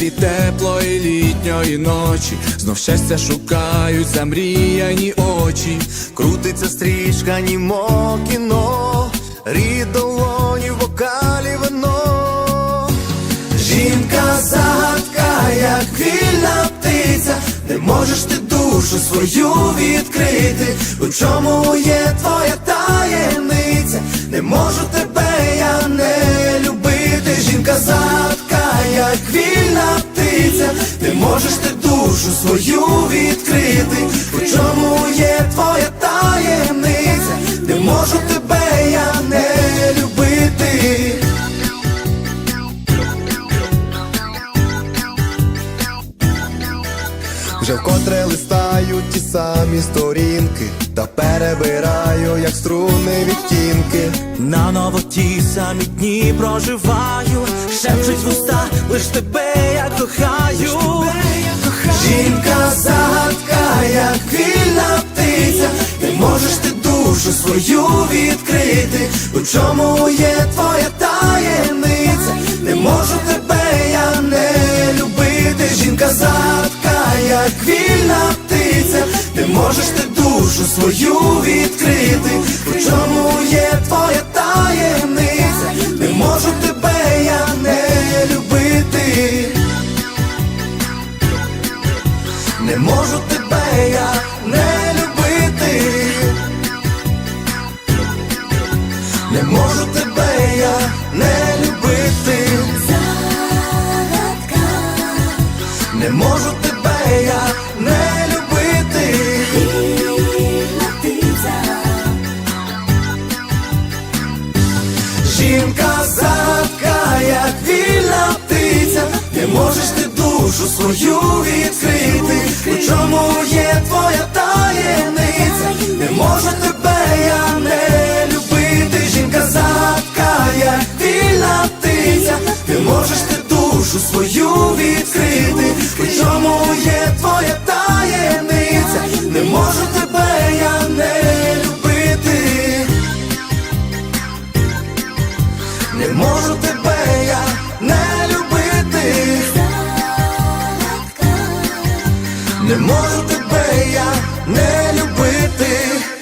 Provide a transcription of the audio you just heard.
від теплої літньої ночі, знов щастя шукають замріяні очі. Крутиться стрічка, німо кіно, рід долоні в бокалі вино. Жінка загадка, як вільна птиця, не можеш ти душу свою відкрити. У чому є твоя таємниця? Не можу тебе вільна птиця, не можеш ти душу свою відкрити. У чому є твоя таємниця? Не можу тебе я не любити. Вже вкотре листаю ті самі сторінки, та перебираю, як струни відтінки. Наново ті самі дні проживаю, шепчуть вуста, лиш тебе я кохаю. Жінка загадка, як вільна птиця, не можеш ти душу свою відкрити. У чому є твоя таємниця? Не можу тебе я не любити. Жінка загадка, як вільна птиця, не можеш ти душу свою відкрити. У чому не можу тебе я не любити, не можу тебе я не любити, жінка загадка, як вільна птиця, не можеш ти душу свою відкрити. У чому є твоя таємниця? Не можу тебе можу тебе я не любити.